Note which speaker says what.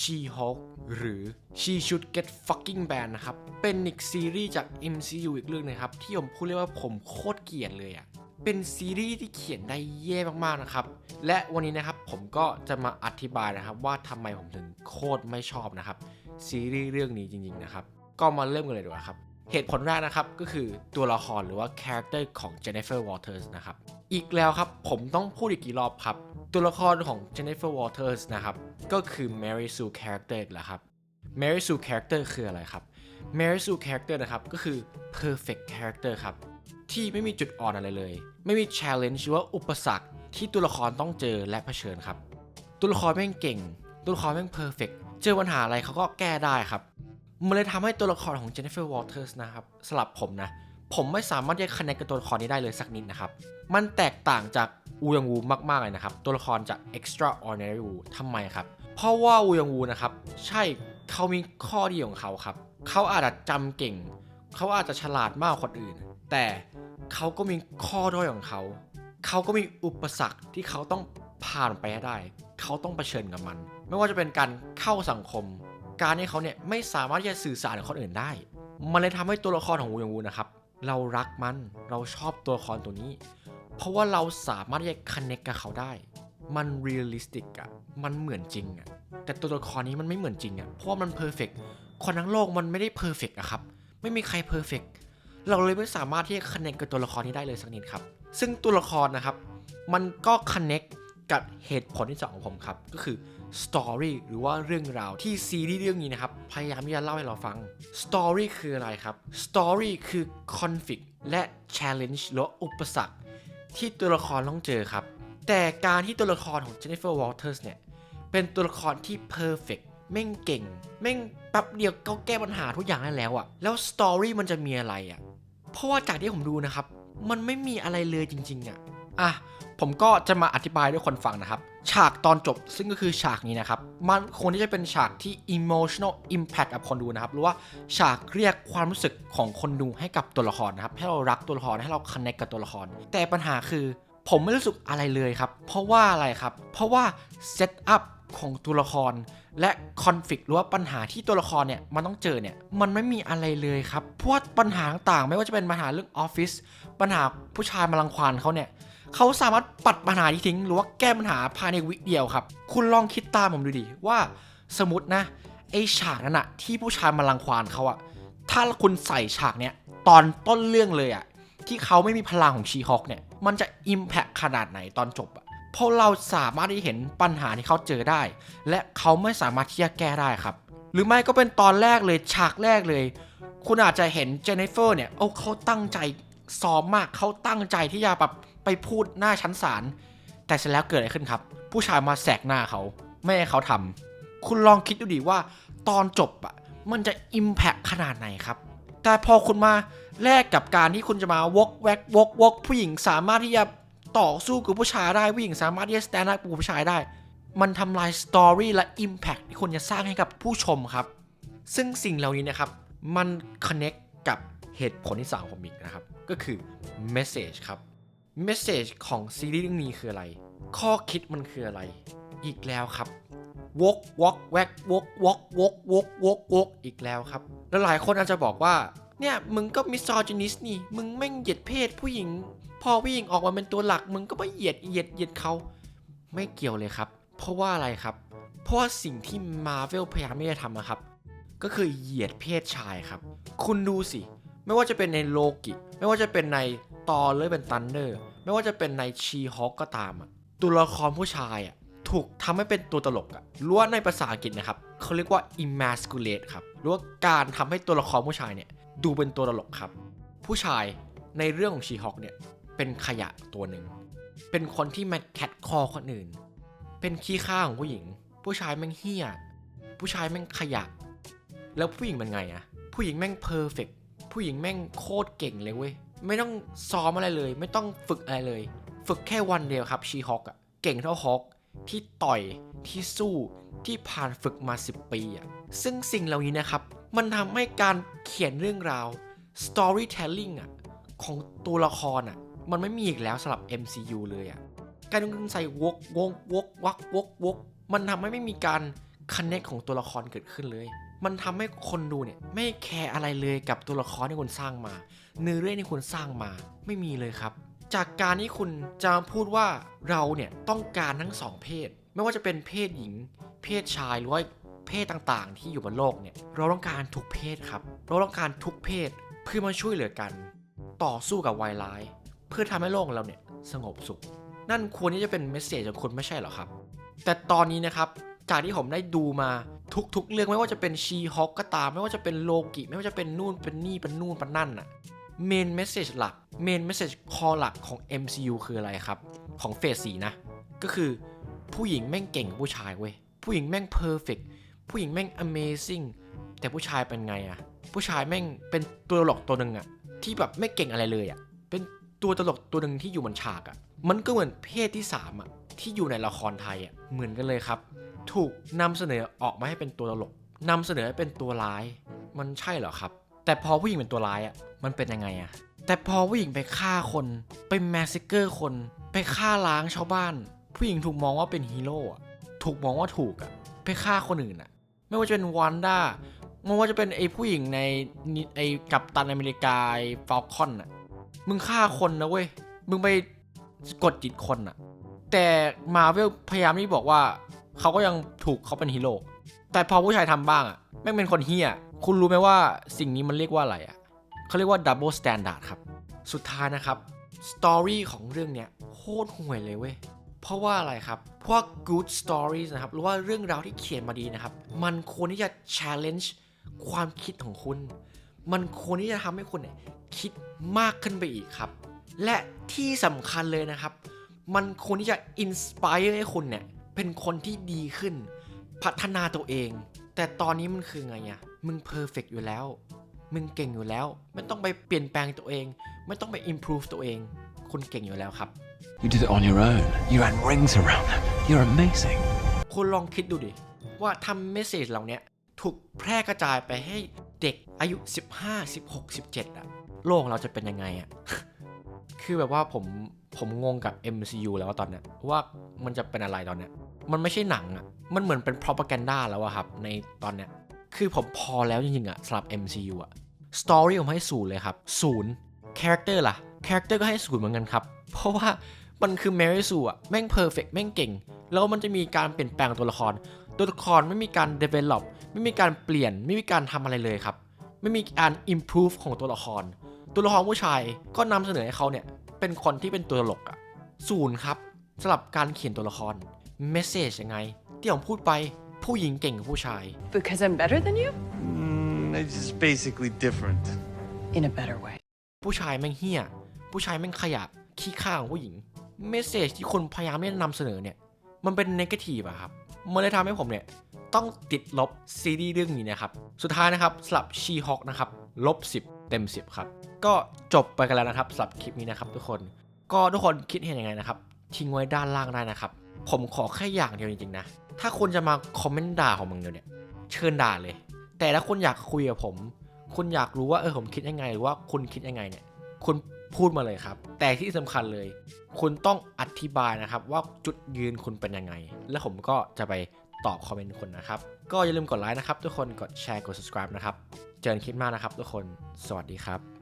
Speaker 1: She Hulk หรือ She Should Get Fucking Banned นะครับ เป็นอีกซีรีส์จาก MCU อีกเรื่องหนึงครับ ที่ผมพูดเลยว่าผมโคตรเกลียดเลยอะเป็นซีรีส์ที่เขียนได้แย่มากๆนะครับ และวันนี้นะครับผมก็จะมาอธิบายนะครับ ว่าทำไมผมถึงโคตรไม่ชอบนะครับ ซีรีส์เรื่องนี้จริงๆนะครับ ก็มาเริ่มกันเลยดีกว่าครับ เหตุผลแรกนะครับก็คือตัวละครหรือว่าคาแรคเตอร์ของ Jennifer Walters นะครับอีกแล้วครับผมต้องพูดอีกกี่รอบครับ ตัวละครของ Jennifer Walters นะครับก็คือ Mary Sue character อีกแล้วครับ Mary Sue character คืออะไรครับ Mary Sue character นะครับก็คือ perfect character ครับที่ไม่มีจุดอ่อนอะไรเลย ไม่มี challenge หรือว่าอุปสรรคที่ตัวละครต้องเจอและเผชิญครับ ตัวละครแม่งเก่ง ตัวละครแม่ง perfect เจอปัญหาอะไรเขาก็แก้ได้ครับ มันเลยทำให้ตัวละครของ Jennifer Walters นะครับสำหรับผมนะ ผมไม่สามารถที่จะค n นกับตัวละครนี้ได้เลยสักนิดนะครับ มันแตกต่างจากอูยองวูมาก ๆ เลยนะครับ ตัวละครจาก extraordinary Wu ทำไมครับ เพราะว่าอูยองวูนะครับ ใช่เขามีข้อดีของเขาครับ เขาอาจจะจำเก่ง เขาอาจจะฉลาดมากกว่าคนอื่น แต่เขาก็มีข้อด้อยของเขา เขาก็มีอุปสรรคที่เขาต้องผ่านไปให้ได้ เขาต้องเผชิญกับมัน ไม่ว่าจะเป็นการเข้าสังคม การที่เขาเนี่ยไม่สามารถที่จะสื่อสารกับคนอื่นได้ มันเลยทำให้ตัวละครของวูยองวูนะครับ เรารักมัน เราชอบตัวละครตัวนี้ เพราะว่าเราสามารถที่จะค n น c t กับเขาได้ มันเรียลลิสติกอะมันเหมือนจริงอะแต่ตัวละครนี้มันไม่เหมือนจริงอะเพราะามันเพอร์เฟกคนทั้งโลกมันไม่ได้เพอร์เฟกอะครับ ไม่มีใครเพอร์เฟกเราเลยไม่สามารถที่จะค n น c t กับตัวละครนี้ได้เลยสักนิดครับ ซึ่งตัวละครนะครับ มันก็ค n น c t กับเหตุผลที่สองของผมครับ ก็คือสตอรี่หรือว่าเรื่องราวที่ซีรีส์เรื่องนี้นะครับ พยายามที่จะเล่าให้เราฟังสตอรี่คืออะไรครับสตอรี่คือคอนฟ lict และ challenge หรืออุปสรรค ที่ตัวละครต้องเจอครับ แต่การที่ตัวละครของ Jennifer Walters เนี่ย เป็นตัวละครที่ perfect แม่งเก่ง แม่งแป๊บเดียวก็แก้ปัญหาทุกอย่างได้แล้วอะแล้วสตอรี่มันจะมีอะไรอะเพราะว่าจากที่ผมดูนะครับ มันไม่มีอะไรเลยจริงๆอะ อะผมก็จะมาอธิบายด้วยคนฟังนะครับ ฉากตอนจบซึ่งก็คือฉากนี้นะครับ มันควรที่จะเป็นฉากที่ emotional impact กับคนดูนะครับ หรือว่าฉากเรียกความรู้สึกของคนดูให้กับตัวละครนะครับ ให้เรารักตัวละคร ให้เรา connect กับตัวละคร แต่ปัญหาคือ ผมไม่รู้สึกอะไรเลยครับ เพราะว่าอะไรครับ เพราะว่า set up ของตัวละคร และคอนฟ lict หรือว่าปัญหาที่ตัวละครเนี่ยมันต้องเจอเนี่ยมันไม่มีอะไรเลยครับ พว่าปัญหาต่างๆ ไม่ว่าจะเป็นปัญหาเรื่องออฟฟิศปัญหาผู้ชายมารังควานเขาเนี่ย เขาสามารถปัดปัญหาที่ทิ้ง หรือว่าแก้ปัญหาภายในวิเดียวครับ คุณลองคิดตามผมดูดิว่าสมมตินะไอฉากนั้นอะที่ผู้ชายมารังควานเขาอะถ้าคุณใส่ฉากเนี้ยตอนต้นเรื่องเลยอะที่เขาไม่มีพลังของชีฮอกเนี่ยมันจะอิมแพคขนาดไหนตอนจบอะเพราะเราสามารถที่เห็นปัญหาที่เขาเจอได้ และเขาไม่สามารถที่จะแก้ได้ครับ หรือไม่ก็เป็นตอนแรกเลยฉากแรกเลย คุณอาจจะเห็นเจเนฟเฟอร์เนี่ยโอ้เขาตั้งใจซ้อมมากเขาตั้งใจที่จะแบบ ไปพูดหน้าชั้นศาลแต่เสร็จแล้วเกิดอะไรขึ้นครับ ผู้ชายมาแสกหน้าเขาไม่ให้เขาทำคุณลองคิดดูดิว่า ตอนจบอะมันจะอิมแพคขนาดไหนครับ แต่พอคุณมาแลกกับการที่คุณจะมาวกแวกวกวกผู้หญิงสามารถที่จะต่อสู้กับผู้ชายได้ผู้หญิงสามารถที่จะสแตนด์อัพกับผู้ชายได้ มันทำลายสตอรี่และ Impact ที่คุณจะสร้างให้กับผู้ชมครับ ซึ่งสิ่งเหล่านี้นะครับ มัน connect กับเหตุผลที่สามของผมอีกนะครับ ก็คือ message ครับ message ของซีรีส์เรื่องนี้คืออะไร ข้อคิดมันคืออะไร อีกแล้วครับ วกวกแวกวกวกวกวกวกวกอีกแล้วครับ แล้วหลายคนอาจจะบอกว่า เนี่ยมึงก็มิ s อ g y นิสนี่ มึงแม่งเหยียดเพศผู้หญิง พอผู้หญิงออกมาเป็นตัวหลัก มึงก็ไปเหยียดเหยียดเหยียดเขา ไม่เกี่ยวเลยครับ เพราะว่าอะไรครับ เพราะว่าสิ่งที่ Marvel พยายามที่จะทำนะครับ ก็คือเหยียดเพศชายครับ คุณดูสิ ไม่ว่าจะเป็นในโลกิ ไม่ว่าจะเป็นใน ตอเลยเป็นตันเนอร์ ไม่ว่าจะเป็นในชีฮอ k ก็ตามอะตัวละครผู้ชายอะถูกทำให้เป็นตัวตลกอะรู้ว่าในภาษาอังกฤษนะครับเขาเรียกว่า emasculate ครับหรือว่าการทำให้ตัวละครผู้ชายเนี่ยดูเป็นตัวตลกครับ ผู้ชายในเรื่องของชีฮอ k เนี่ยเป็นขยะตัวหนึ่ง เป็นคนที่มาแคทคอคนอื่น เป็นขี้ข้าของผู้หญิง ผู้ชายแม่งเฮี้ย ผู้ชายแม่งขยะ แล้วผู้หญิงเป็นไงอะผู้หญิงแม่งเพอร์เฟกผู้หญิงแม่งโคตรเก่งเลยเว้ย ไม่ต้องซ้อมอะไรเลย ไม่ต้องฝึกอะไรเลย ฝึกแค่วันเดียวครับชีฮอกอะเก่งเท่าฮอกที่ต่อยที่สู้ที่ผ่านฝึกมา 10 ปีอะซึ่งสิ่งเหล่านี้นะครับ มันทำให้การเขียนเรื่องราว storytelling อะของตัวละครอะมันไม่มีอีกแล้วสำหรับ MCU เลยอะการดึงใส่วกวกวกวักวกวกมันทำให้ไม่มีการ คอนเน c t ของตัวละครเกิดขึ้นเลย มันทำให้คนดูเนี่ยไม่แคร์อะไรเลยกับตัวละครที่คุณสร้างมา เนื้อเรื่องที่คุณสร้างมาไม่มีเลยครับ จากการที่คุณจะพูดว่าเราเนี่ยต้องการทั้งสองเพศ ไม่ว่าจะเป็นเพศหญิง เพศชายหรือว่าเพศต่างๆ ที่อยู่บนโลกเนี่ยเราต้องการทุกเพศครับ เราต้องการทุกเพศเพื่อมาช่วยเหลือกัน ต่อสู้กับวายร้าย เพื่อทำให้โลกเราเนี่ยสงบสุข นั่นควรที่จะเป็นเมสเซจของคุณไม่ใช่หรอครับ แต่ตอนนี้นะครับ จากที่ผมได้ดูมาทุกๆ เรื่องไม่ว่าจะเป็นชีฮอกก็ตาม ไม่ว่าจะเป็นโลกิไม่ว่าจะเป็นนู่นเป็นนี่เป็นนู่นเป็นนั่นอะเมนเมสเซจหลักเมนเมสเซจคอหลักของ MCU คืออะไรครับ ของเฟสสีนะ ก็คือผู้หญิงแม่งเก่งกว่าผู้ชายเว้ยผู้หญิงแม่งเพอร์เฟกผู้หญิงแม่ง amazing แต่ผู้ชายเป็นไงอะผู้ชายแม่งเป็นตัวตลกตัวหนึ่งอะที่แบบไม่เก่งอะไรเลยอะเป็นตัวตลกตัวหนึ่งที่อยู่บนฉากอะมันก็เหมือนเพศที่สามอะที่อยู่ในละครไทยอะเหมือนกันเลยครับ ถูกนำเสนอออกมาให้เป็นตัวตลกนำเสนอให้เป็นตัวร้าย มันใช่เหรอครับ แต่พอผู้หญิงเป็นตัวร้ายอะมันเป็นยังไงอะแต่พอผู้หญิงไปฆ่าคนไปแมสซิเกอร์คน ไปฆ่าล้างชาวบ้าน ผู้หญิงถูกมองว่าเป็นฮีโร่อะถูกมองว่าถูกอะไปฆ่าคนอื่นอะไม่ว่าจะเป็นวันด้าไม่ว่าจะเป็นไอ้ผู้หญิงในไอ้กัปตันอเมริกาฟอลคอนอะมึงฆ่าคนนะเว้ยมึงไปกดจิตคนอะแต่มาเวลพยายามที่บอกว่า เขาก็ยังถูกเขาเป็นฮีโร่แต่พอผู้ชายทำบ้างอะแม่งเป็นคนเฮี้ยคุณรู้ไหมว่าสิ่งนี้มันเรียกว่าอะไรอะเขาเรียกว่าดับเบิลสแตนดาร์ดครับ สุดท้ายนะครับสตอรี่ของเรื่องเนี้ยโคตรห่วยเลยเว้ยเพราะว่าอะไรครับเพราะว่า good stories นะครับ หรือว่าเรื่องราวที่เขียนมาดีนะครับ มันควรที่จะ challenge ความคิดของคุณ มันควรที่จะทำให้คุณเนี่ยคิดมากขึ้นไปอีกครับ และที่สำคัญเลยนะครับ มันควรที่จะ inspire ให้คุณเนี่ย เป็นคนที่ดีขึ้น พัฒนาตัวเอง แต่ตอนนี้มันคือไงอะมึง perfect อยู่แล้ว มึงเก่งอยู่แล้ว ไม่ต้องไปเปลี่ยนแปลงตัวเอง ไม่ต้องไป improve ตัวเอง คุณเก่งอยู่แล้วครับ
Speaker 2: You did it on your own. You had rings around them. You're amazing.
Speaker 1: คุณลองคิดดูดิ ว่าทำเมสเซจเหล่าเนี้ยถูกแพร่กระจายไปให้เด็กอายุ 15 16 17อะโลกของเราจะเป็นยังไงอะคือแบบว่าผมผมงงกับ MCU แล้วว่าตอนเนี้ยว่ามันจะเป็นอะไรตอนเนี้ย มันไม่ใช่หนังอะมันเหมือนเป็น propaganda แล้วอะครับ ในตอนเนี้ย คือผมพอแล้วจริงๆอะสำหรับ MCU อะ story ผมให้ศูนย์เลยครับศูนย์ character ล่ะ character ก็ให้ศูนย์เหมือนกันครับ เพราะว่ามันคือ Mary Sue อะแม่ง perfect แม่งเก่ง แล้วมันจะมีการเปลี่ยนแปลงตัวละคร ตัวละครไม่มีการ develop ไม่มีการเปลี่ยน ไม่มีการทำอะไรเลยครับ ไม่มีการ improve ของตัวละคร ตัวละครผู้ชายก็นำเสนอให้เขาเนี่ยเป็นคนที่เป็นตัวตลกอะศูนย์ครับสำหรับการเขียนตัวละคร message ยังไง ที่ผมพูดไปผู้หญิงเก่งกว่าผู้ชาย
Speaker 3: Because I'm better than you?
Speaker 4: Mm, it's just basically different.
Speaker 3: In a better way.
Speaker 1: ผู้ชายแม่งเฮี้ยผู้ชายแม่งขยะขี้ข้าของผู้หญิงเมสเซจที่คนพยายามที่จะนำเสนอเนี่ย มันเป็นเนกาทีฟอะครับ มันเลยทำให้ผมเนี่ยต้องติดลบซีรีส์เรื่องนี้นะครับ สุดท้ายนะครับสำหรับชีฮอกนะครับลบ 10 เต็ม 10 ครับ ก็จบไปกันแล้วนะครับสำหรับคลิปนี้นะครับทุกคน ก็ทุกคนคิดเห็นยังไงนะครับ ทิ้งไว้ด้านล่างได้นะครับ ผมขอแค่อย่างเดียวจริงๆนะ ถ้าคุณจะมาคอมเมนต์ด่าของมึงเดียวนี่ย เชิญด่าเลย แต่ถ้าคุณอยากคุยกับผม คุณอยากรู้ว่าเออผมคิดยังไงหรือว่าคุณคิดยังไงเนี่ย คุณพูดมาเลยครับ แต่ที่สำคัญเลย คุณต้องอธิบายนะครับ ว่าจุดยืนคุณเป็นยังไง แล้วผมก็จะไปตอบคอมเมนต์คุณนะครับ ก็อย่าลืมกดไลค์นะครับ ทุกคน กดแชร์ กด subscribe นะครับ เจอกันคลิปหน้านะครับ ทุกคน สวัสดีครับ